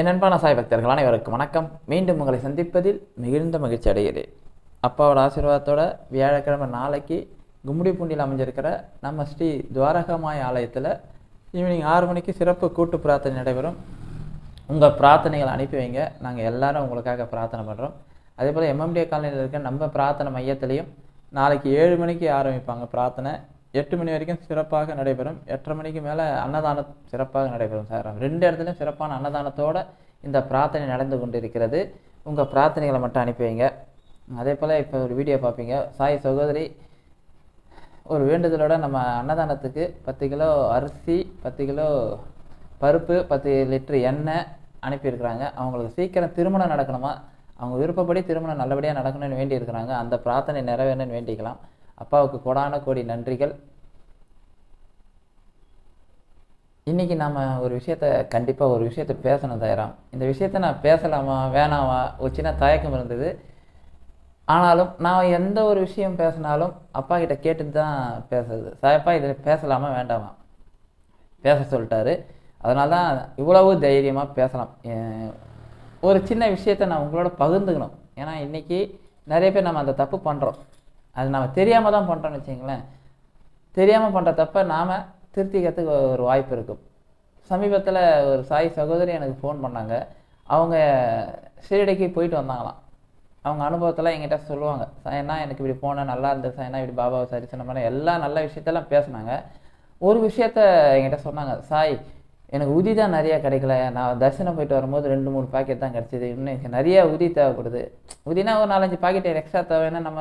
என் அன்பான சாய் பக்தர்கள் அனைவருக்கும் வணக்கம். மீண்டும் உங்களை சந்திப்பதில் மிகுந்த மகிழ்ச்சி அடைகிறேன். அப்பாவோட ஆசீர்வாதத்தோட வியாழக்கிழமை நாளைக்கு கும்மிடிப்பூண்டியில் அமைஞ்சிருக்கிற நம்ம ஸ்ரீ துவாரகமாய் ஆலயத்தில் ஈவினிங் ஆறு மணிக்கு சிறப்பு கூட்டு பிரார்த்தனை நடைபெறும். உங்கள் பிரார்த்தனைகளை அனுப்பி வைங்க. நாங்கள் எல்லாரும் உங்களுக்காக பிரார்த்தனை பண்ணுறோம் அதே போல் எம்எம்டிஏ காலனியில் இருக்க நம்ம பிரார்த்தனை மையத்திலையும் நாளைக்கு ஏழு மணிக்கு ஆரம்பிப்பாங்க பிரார்த்தனை. எட்டு மணி வரைக்கும் சிறப்பாக நடைபெறும். எட்டரை மணிக்கு மேலே அன்னதானம் சிறப்பாக நடைபெறும் சார். ரெண்டு இடத்துலையும் சிறப்பான அன்னதானத்தோடு இந்த பிரார்த்தனை நடந்து கொண்டிருக்கிறது. உங்கள் பிரார்த்தனைகளை மட்டும் அனுப்பி வைங்க. அதே போல் இப்போ ஒரு வீடியோ பார்ப்பீங்க. சாய் சகோதரி ஒரு வேண்டுதலோட நம்ம அன்னதானத்துக்கு பத்து கிலோ அரிசி பத்து கிலோ பருப்பு பத்து லிட்டரு எண்ணெய் அனுப்பியிருக்கிறாங்க. அவங்களுக்கு சீக்கிரம் திருமணம் நடக்கணுமா? அவங்க விருப்பப்படி திருமணம் நல்லபடியாக நடக்கணும்னு வேண்டி இருக்கிறாங்க அந்த பிரார்த்தனை நிறைவேறணும்னு வேண்டிக்கலாம். அப்பாவுக்கு கொடான கோடி நன்றிகள். இன்னைக்கு நாம் ஒரு விஷயத்த கண்டிப்பாக ஒரு விஷயத்த பேசணும் தயாராம். இந்த விஷயத்த நான் பேசலாமா வேணாமா? ஒரு சின்ன தயக்கம் இருந்தது. ஆனாலும் நான் எந்த ஒரு விஷயம் பேசினாலும் அப்பா கிட்ட கேட்டுட்டு தான் பேசுறது சாயப்பா இதில் பேசலாமா வேண்டாமா? பேச சொல்லிட்டாரு. அதனால தான் இவ்வளவு தைரியமாக பேசலாம். ஒரு சின்ன விஷயத்த நான் உங்களோட பகிர்ந்துக்கணும். ஏன்னா இன்றைக்கி நிறைய பேர் நம்ம அந்த தப்பு பண்ணுறோம் அது நம்ம தெரியாமல் தான் பண்ணுறோம்னு வச்சிங்களேன் தெரியாமல் பண்ணுற தப்ப நாம் திருத்திக்கிறதுக்கு ஒரு வாய்ப்பு இருக்கும். சமீபத்தில் ஒரு சாய் சகோதரி எனக்கு ஃபோன் பண்ணாங்க. அவங்க ஷீரடிக்கு போயிட்டு வந்தாங்களாம். அவங்க அனுபவத்தெல்லாம் எங்கிட்ட சொல்லுவாங்க. சாயனா எனக்கு இப்படி போனேன் நல்லா இருந்தது. சாயனா இப்படி பாபாவை சரிசனம் பண்ண எல்லா நல்ல விஷயத்தெல்லாம் பேசினாங்க. ஒரு விஷயத்த எங்கிட்ட சொன்னாங்க. சாய் எனக்கு உதி தான் நிறையா கிடைக்கல. நான் தரிசனம் போயிட்டு வரும்போது ரெண்டு மூணு பாக்கெட் தான் கிடச்சிது. இன்னும் எனக்கு நிறையா உதி தேவைப்படுது. உதினா ஒரு நாலஞ்சு பாக்கெட் எக்ஸ்ட்ரா தேவைன்னா நம்ம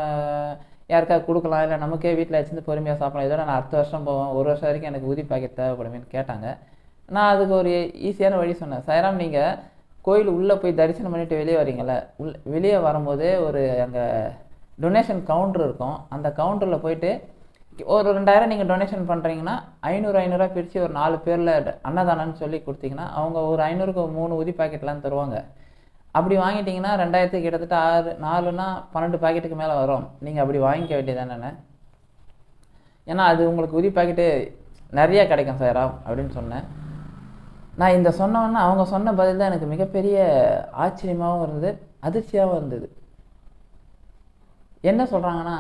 யாருக்காவது கொடுக்கலாம் இல்லை நமக்கே வீட்டில் வச்சுருந்து பொறுமையாக சாப்பிடலாம். இதோட நான் அடுத்த வருஷம் போவேன். ஒரு வருஷம் வரைக்கும் எனக்கு உதி பாக்கெட் தேவைப்படுமேன்னு கேட்டாங்க. நான் அதுக்கு ஒரு ஈஸியான வழி சொன்னேன். சைராம் நீங்கள் கோயில் உள்ளே போய் தரிசனம் பண்ணிவிட்டு வெளியே வரீங்கல்ல உள் வெளியே வரும்போதே ஒரு அங்கே டொனேஷன் கவுண்டர் இருக்கும். அந்த கவுண்டரில் போயிட்டு ஒரு ரெண்டாயிரம் நீங்கள் டொனேஷன் பண்ணுறீங்கன்னா ஐநூறு ஐநூறுரூவா பிரித்து ஒரு நாலு பேரில் அன்னதானம்னு சொல்லி கொடுத்தீங்கன்னா அவங்க ஒரு ஐநூறுக்கு மூணு உதி பாக்கெட்லாம் தருவாங்க. அப்படி வாங்கிட்டீங்கன்னா ரெண்டாயிரத்துக்கு கிட்டத்தட்ட ஆறு நாலுனா பன்னெண்டு பாக்கெட்டுக்கு மேலே வரும். நீங்கள் அப்படி வாங்கிக்க வேண்டியதானே ஏன்னா அது உங்களுக்கு உரி பாக்கெட்டு நிறையா கிடைக்கும் சாராம் அப்படின்னு சொன்னேன். நான் இந்த சொன்னவொன்னே அவங்க சொன்ன பதில் தான் எனக்கு மிகப்பெரிய ஆச்சரியமாகவும் இருந்தது அதிர்ச்சியாகவும் இருந்தது. என்ன சொல்கிறாங்கன்னா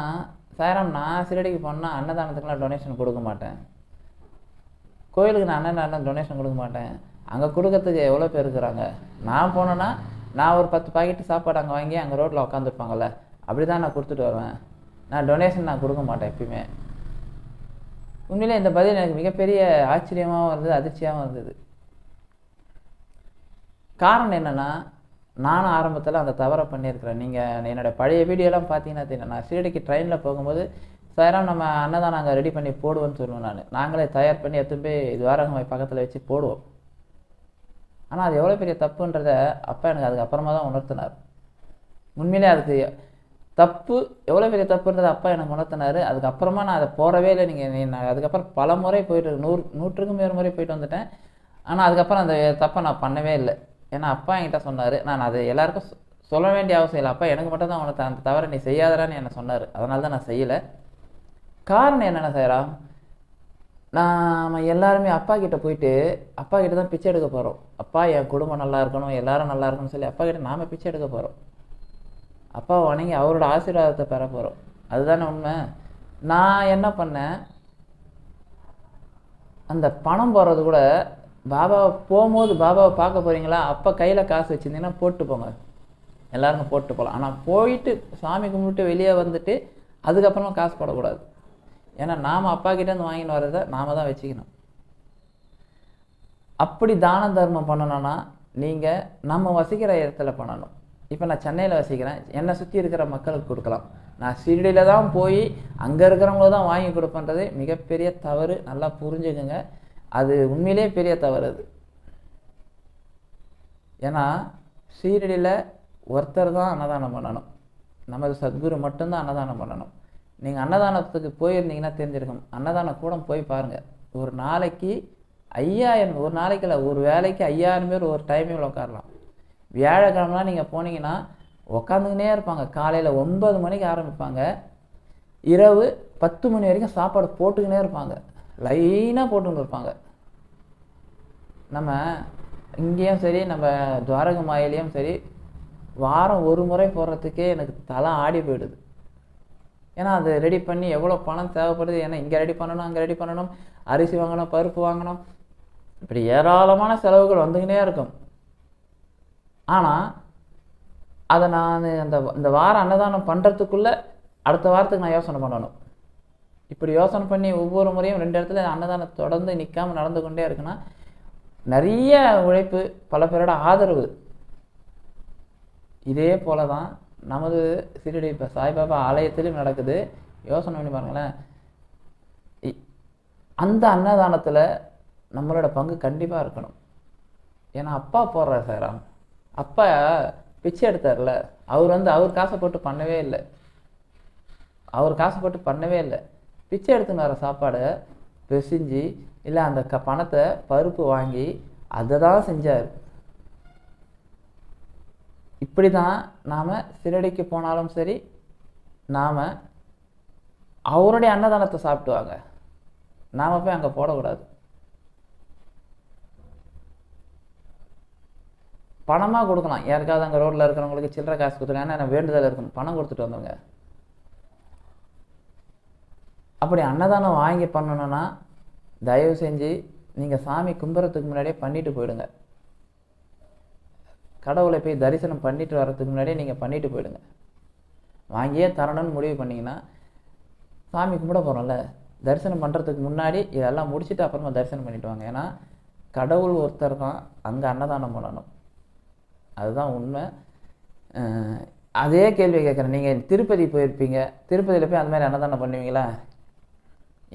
சாராம் நான் சிறடிக்கு போனால் அன்னதானத்துக்குலாம் டொனேஷன் கொடுக்க மாட்டேன். கோயிலுக்கு நான் அன்னதானம் டொனேஷன் கொடுக்க மாட்டேன். அங்கே கொடுக்கறதுக்கு எவ்வளோ பேர் இருக்கிறாங்க? நான் போனேன்னா நான் ஒரு பத்து பாக்கெட்டு சாப்பாடு அங்கே வாங்கி அங்கே ரோட்டில் உட்காந்துருப்பாங்கல்ல அப்படி தான் நான் கொடுத்துட்டு வருவேன். நான் டொனேஷன் நான் கொடுக்க மாட்டேன் எப்பயுமே. உண்மையிலே இந்த பதில் எனக்கு மிகப்பெரிய ஆச்சரியமாகவும் இருந்தது அதிர்ச்சியாகவும் இருந்தது. காரணம் என்னன்னா நானும் ஆரம்பத்தில் அந்த தவறை பண்ணியிருக்கிறேன். நீங்கள் என்னோட பழைய வீடியோலாம் பார்த்தீங்கன்னா தெரியும். நான் சீரடிக்கு ட்ரெயினில் போகும்போது சாயரம் நம்ம அன்னதான் நாங்கள் ரெடி பண்ணி போடுவோம்னு சொல்லுவேன் நான். நாங்களே தயார் பண்ணி எடுத்துன்னு போய் துவாரகமாய் பக்கத்தில் வச்சு போடுவோம். ஆனால் அது எவ்வளோ பெரிய தப்புன்றத அப்பா எனக்கு அதுக்கப்புறமா தான் உணர்த்தினார். உண்மையிலே அதுக்கு தப்பு எவ்வளோ பெரிய தப்புன்றதை அப்பா எனக்கு உணர்த்தினார். அதுக்கப்புறமா நான் அதை போகிறவே இல்லை. நீங்கள் நான் அதுக்கப்புறம் பல முறை போயிட்டு நூறு நூற்றுக்கும் மேறு முறை போயிட்டு வந்துட்டேன். ஆனால் அதுக்கப்புறம் அந்த தப்பை நான் பண்ணவே இல்லை. ஏன்னா அப்பா என்கிட்ட சொன்னார். நான் அதை எல்லாருக்கும் சொ- சொல்ல வேண்டிய அவசியம் இல்லை. அப்பா எனக்கு மட்டும் தான் உனக்கு அந்த தவிர நீ செய்யாதடான்னு என்னை சொன்னார். அதனால தான் நான் செய்யலை. காரணம் என்னென்ன செய்கிறா நாம் எல்லாருமே அப்பா கிட்ட போயிட்டு அப்பா கிட்ட தான் பிச்சை எடுக்க போகிறோம் அப்பா என் குடும்பம் நல்லா இருக்கணும் எல்லாரும் நல்லா இருக்கணும்னு சொல்லி அப்பா கிட்ட நாம் பிச்சை எடுக்க போகிறோம் அப்பா வணங்கி அவரோட ஆசீர்வாதத்தை பெற போகிறோம் அதுதானே உண்மை? நான் என்ன பண்ணேன்? அந்த பணம் போடுறது கூட பாபாவை போகும்போது பாபாவை பார்க்க போகிறீங்களா அப்போ கையில் காசு வச்சுருந்தீங்கன்னா போட்டு போங்க. எல்லாருக்கும் போட்டு போகலாம் ஆனால் போயிட்டு சாமி கும்பிட்டு வெளியே வந்துட்டு அதுக்கப்புறமா காசு போடக்கூடாது. ஏன்னா நாம் அப்பா கிட்டேருந்து வாங்கின்னு வர்றதை நாம தான் வச்சுக்கணும். அப்படி தான தர்மம் பண்ணணும்னா நீங்கள் நம்ம வசிக்கிற இடத்துல பண்ணணும். இப்போ நான் சென்னையில் வசிக்கிறேன். என்னை சுற்றி இருக்கிற மக்களுக்கு கொடுக்கலாம். நான் ஷிரடியில் தான் போய் அங்கே இருக்கிறவங்கள தான் வாங்கி கொடுப்பன்றது மிகப்பெரிய தவறு. நல்லா புரிஞ்சுக்குங்க. அது உண்மையிலேயே பெரிய தவறு அது. ஏன்னா ஷீரடியில் ஒருத்தர் தான் அன்னதானம் பண்ணணும். நமது சத்குரு மட்டும்தான் அன்னதானம் பண்ணணும். நீங்கள் அன்னதானத்துக்கு போயிருந்தீங்கன்னா தெரிஞ்சிருக்கும். அன்னதான கூடம் போய் பாருங்கள் ஒரு நாளைக்கு ஐயாயிரம் ஒரு நாளைக்கு இல்லை ஒரு வேலைக்கு ஐயாயிரம் பேர் ஒரு டைமில் உட்காரலாம் வியாழக்கிழமெலாம் நீங்கள் போனீங்கன்னா உக்காந்துக்கினே இருப்பாங்க. காலையில் ஒன்பது மணிக்கு ஆரம்பிப்பாங்க. இரவு பத்து மணி வரைக்கும் சாப்பாடு போட்டுக்கினே இருப்பாங்க. லைனாக போட்டுக்கிட்டு இருப்பாங்க. நம்ம இங்கேயும் சரி நம்ம துவாரக மாயிலையும் சரி வாரம் ஒரு முறை போடுறதுக்கே எனக்கு தலை ஆடி போயிடுது. ஏன்னா அது ரெடி பண்ணி எவ்வளோ பணம் தேவைப்படுது ஏன்னா இங்கே ரெடி பண்ணணும் அங்கே ரெடி பண்ணணும் அரிசி வாங்கணும் பருப்பு வாங்கணும். இப்படி ஏராளமான செலவுகள் வந்துக்கினே இருக்கும். ஆனால் அதை நான் அந்த இந்த வாரம் அன்னதானம் பண்ணுறதுக்குள்ளே அடுத்த வாரத்துக்கு நான் யோசனை பண்ணணும். இப்படி யோசனை பண்ணி ஒவ்வொரு முறையும் ரெண்டு இடத்துல அன்னதானம் தொடர்ந்து நிற்காமல் நடந்து கொண்டே இருக்குன்னா நிறைய உழைப்பு பல பேரோட ஆதரவு. இதே போல தான் நமது சீரடி இப்போ சாய்பாபா ஆலயத்திலும் நடக்குது. யோசனை பண்ணி பாருங்களேன். இ- அந்த அன்னதானத்தில் நம்மளோட பங்கு கண்டிப்பாக இருக்கணும். ஏன்னா அப்பா போடுறார் சார் அப்பா பிச்சை எடுத்தார்ல. அவர் வந்து அவர் காசை போட்டு பண்ணவே இல்லை. அவர் காசை போட்டு பண்ணவே இல்லை. பிச்சை எடுத்துன்னு வர சாப்பாடை பிசிஞ்சு இல்லை அந்த க பணத்தை பருப்பு வாங்கி அதை தான் செஞ்சார். இப்படி தான் நாம் சிறடிக்கு போனாலும் சரி நாம் அவருடைய அன்னதானத்தை சாப்பிடுவாங்க. நாம் போய் அங்கே போடக்கூடாது. பணமாக கொடுக்கலாம். யாருக்காவது அங்கே ரோட்டில் இருக்கிறவங்களுக்கு சில்லறை காசு கொடுத்துருங்க ஏன்னா எனக்கு வேண்டுதல் இருக்கும். பணம் கொடுத்துட்டு வந்தவங்க அப்படி அன்னதானம் வாங்கி பண்ணணும்னா தயவு செஞ்சு நீங்கள் சாமி கும்புறத்துக்கு முன்னாடியே பண்ணிட்டு போயிடுங்க. கடவுளை போய் தரிசனம் பண்ணிட்டு வரதுக்கு முன்னாடியே நீங்கள் பண்ணிட்டு போயிடுங்க. வாங்கியே தரணும்னு முடிவு பண்ணிங்கன்னா சாமி கும்பிட போகிறோம்ல தரிசனம் பண்ணுறதுக்கு முன்னாடி இதெல்லாம் முடிச்சுட்டு அப்புறமா தரிசனம் பண்ணிட்டு வாங்க. ஏன்னா கடவுள் ஒருத்தர் தான் அங்கே அன்னதானம் பண்ணணும். அதுதான் உண்மை. அதே கேள்வி கேட்குறேன் நீங்கள் திருப்பதி போயிருப்பீங்க. திருப்பதியில் போய் அந்த மாதிரி அன்னதானம் பண்ணுவீங்களா?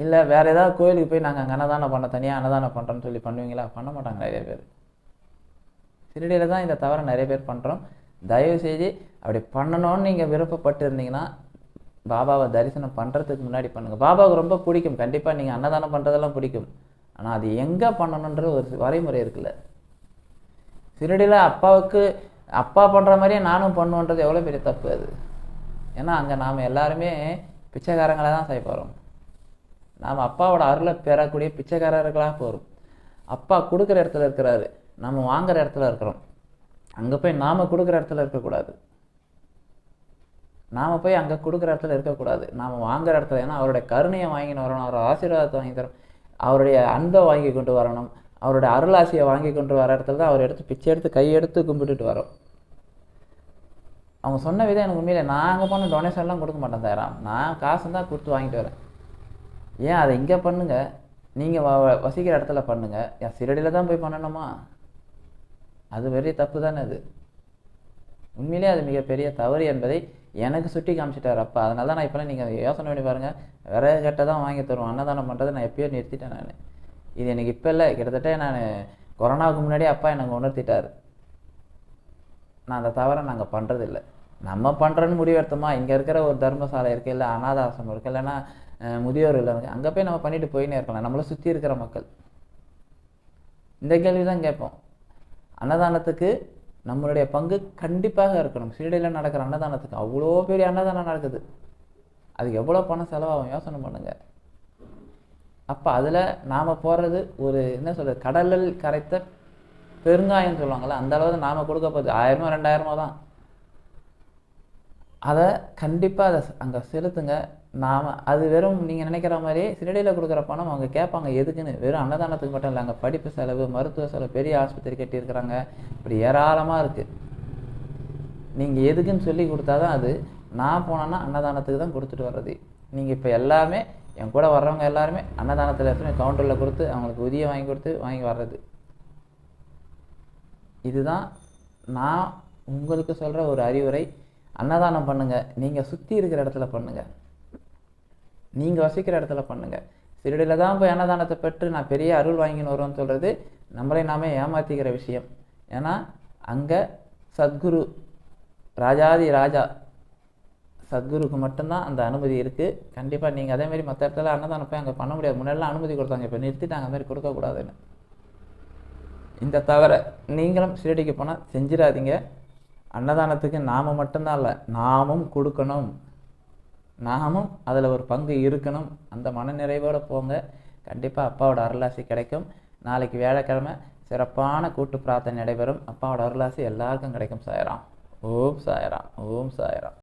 இல்லை வேறு ஏதாவது கோயிலுக்கு போய் நாங்கள் அங்கே அன்னதானம் பண்ண தனியாக அன்னதானம் பண்ணுறோன்னு சொல்லி பண்ணுவீங்களா? பண்ண மாட்டாங்க நிறைய பேர். திருடியில் தான் இந்த தவிர நிறைய பேர் பண்ணுறோம் தயவு செய்து அப்படி பண்ணணும்னு நீங்கள் விருப்பப்பட்டு இருந்தீங்கன்னா பாபாவை தரிசனம் பண்ணுறதுக்கு முன்னாடி பண்ணுங்கள் பாபாவுக்கு ரொம்ப பிடிக்கும். கண்டிப்பாக நீங்கள் அன்னதானம் பண்ணுறதெல்லாம் பிடிக்கும். ஆனால் அது எங்கே பண்ணணுன்ற ஒரு வரைமுறை இருக்குல்ல. சிறுடியில் அப்பாவுக்கு அப்பா பண்ணுற மாதிரியே நானும் பண்ணுவோன்றது எவ்வளோ பெரிய தப்பு அது. ஏன்னா அங்கே நாம் எல்லாருமே பிச்சைக்காரங்களை தான் செய்ய போகிறோம் நாம் அப்பாவோட அருளை பெறக்கூடிய பிச்சைக்காரர்களாக போகிறோம் அப்பா கொடுக்குற இடத்துல இருக்கிறாரு. நம்ம வாங்குற இடத்துல இருக்கிறோம். அங்கே போய் நாம் கொடுக்குற இடத்துல இருக்கக்கூடாது. நாம் போய் அங்கே கொடுக்குற இடத்துல இருக்கக்கூடாது. நாம் வாங்குற இடத்துல ஏன்னா அவருடைய கருணையை வாங்கின்னு வரணும் அவரோட ஆசீர்வாதத்தை வாங்கி தரணும் அவருடைய அன்பை வாங்கி கொண்டு வரணும் அவருடைய அருளாசியை வாங்கி கொண்டு வர இடத்துல தான் அவர் எடுத்து பிச்சை எடுத்து கையெடுத்து கும்பிட்டுட்டு வரோம். அவங்க சொன்ன விதம் எனக்கு உண்மையில நான் அங்கே போன டொனேஷன்லாம் கொடுக்க மாட்டேன் தயாராம் நான் காசு தான் கொடுத்து வாங்கிட்டு வரேன். ஏன் அதை இங்கே பண்ணுங்கள் நீங்கள் வ வசிக்கிற இடத்துல பண்ணுங்கள் என் சிறடியில் தான் போய் பண்ணணுமா? அது பெரிய தப்பு தானே அது? உண்மையிலே அது மிகப்பெரிய தவறு என்பதை எனக்கு சுட்டி காமிச்சிட்டார் அப்பா. அதனால தான் நான் இப்போலாம் நீங்கள் யோசனை பண்ணி பாருங்கள் விறகு கட்டை தான் வாங்கி தருவோம். அன்னதானம் பண்ணுறதை நான் எப்பயோ நிறுத்திட்டேன் நான். இது எனக்கு இப்போ இல்லை. கிட்டத்தட்ட நான் கொரோனாவுக்கு முன்னாடியே அப்பா எனக்கு உணர்த்திட்டார். நான் அந்த தவறை நாங்கள் பண்ணுறதில்ல நம்ம பண்ணுறோன்னு முடிவெடுத்தோமா? இங்கே இருக்கிற ஒரு தர்மசாலை இருக்குது இல்லை அனாதாசிரமம் இருக்குது இல்லைன்னா முதியோர் இல்லை அங்கே போய் நம்ம பண்ணிட்டு போயின்னே இருக்கலாம். நம்மளை சுற்றி இருக்கிற மக்கள். இந்த கேள்வி தான் கேட்போம். அன்னதானத்துக்கு நம்மளுடைய பங்கு கண்டிப்பாக இருக்கணும். சீடையில் நடக்கிற அன்னதானத்துக்கு அவ்வளோ பெரிய அன்னதானம் நடக்குது. அது எவ்வளோ பணம் செலவாகும்? யோசனை பண்ணுங்க. அப்போ அதில் நாம் போடுறது ஒரு என்ன சொல்கிறது கடலில் கரைத்த பெருங்காயம் சொல்லுவாங்கள்ல அந்த அளவு நாம் கொடுக்க போகுது ஆயிரமோ ரெண்டாயிரமோ தான். அதை கண்டிப்பாக அதை அங்கே செலுத்துங்க. நாம் அது வெறும் நீங்கள் நினைக்கிற மாதிரி சிறடியில் கொடுக்குற பணம் அவங்க கேட்பாங்க. எதுக்குன்னு? வெறும் அன்னதானத்துக்கு மட்டும் இல்லை அங்கே படிப்பு செலவு மருத்துவ செலவு பெரிய ஆஸ்பத்திரி கட்டியிருக்கிறாங்க. இப்படி ஏராளமாக இருக்குது நீங்கள் எதுக்குன்னு சொல்லி கொடுத்தாதான் அது. நான் போனேன்னா அன்னதானத்துக்கு தான் கொடுத்துட்டு வர்றது. நீங்கள் இப்போ எல்லாமே என் கூட வர்றவங்க எல்லாருமே அன்னதானத்தில் எப்பவுமே கவுண்டரில் கொடுத்து அவங்களுக்கு உதியை வாங்கி கொடுத்து வாங்கி வர்றது. இதுதான் நான் உங்களுக்கு சொல்கிற ஒரு அறிவுரை. அன்னதானம் பண்ணுங்கள் நீங்கள் சுற்றி இருக்கிற இடத்துல பண்ணுங்கள் நீங்கள் வசிக்கிற இடத்துல பண்ணுங்கள் சிறுடியில் தான் போய் அன்னதானத்தை பெற்று நான் பெரிய அருள் வாங்கின்னு வருவோம்னு சொல்கிறது நம்மளை நாமே ஏமாற்றிக்கிற விஷயம். ஏன்னா அங்கே சத்குரு ராஜாதி ராஜா சத்குருக்கு மட்டும்தான் அந்த அனுமதி இருக்குது கண்டிப்பாக நீங்கள் அதேமாரி மற்ற இடத்துல அன்னதானம் போய் அங்கே பண்ண முடியாது. முன்னாடிலாம் அனுமதி கொடுத்தாங்க. இப்போ நிறுத்திட்டாங்க அந்த மாதிரி கொடுக்கக்கூடாதுன்னு இந்த தவிர நீங்களும் ஷிரடிக்கு போனால் செஞ்சிடாதீங்க. அன்னதானத்துக்கு நாம் மட்டும்தான் இல்லை நாமும் கொடுக்கணும். நாமும் அதில் ஒரு பங்கு இருக்கணும். அந்த மனநிறைவோடு போங்க. கண்டிப்பாக அப்பாவோட அருளாசி கிடைக்கும். நாளைக்கு வியாழக்கிழமை சிறப்பான கூட்டு பிரார்த்தனை நடைபெறும். அப்பாவோட அருளாசி எல்லாருக்கும் கிடைக்கும் சாயராம். ஓம் சாயராம். ஓம் சாயராம்.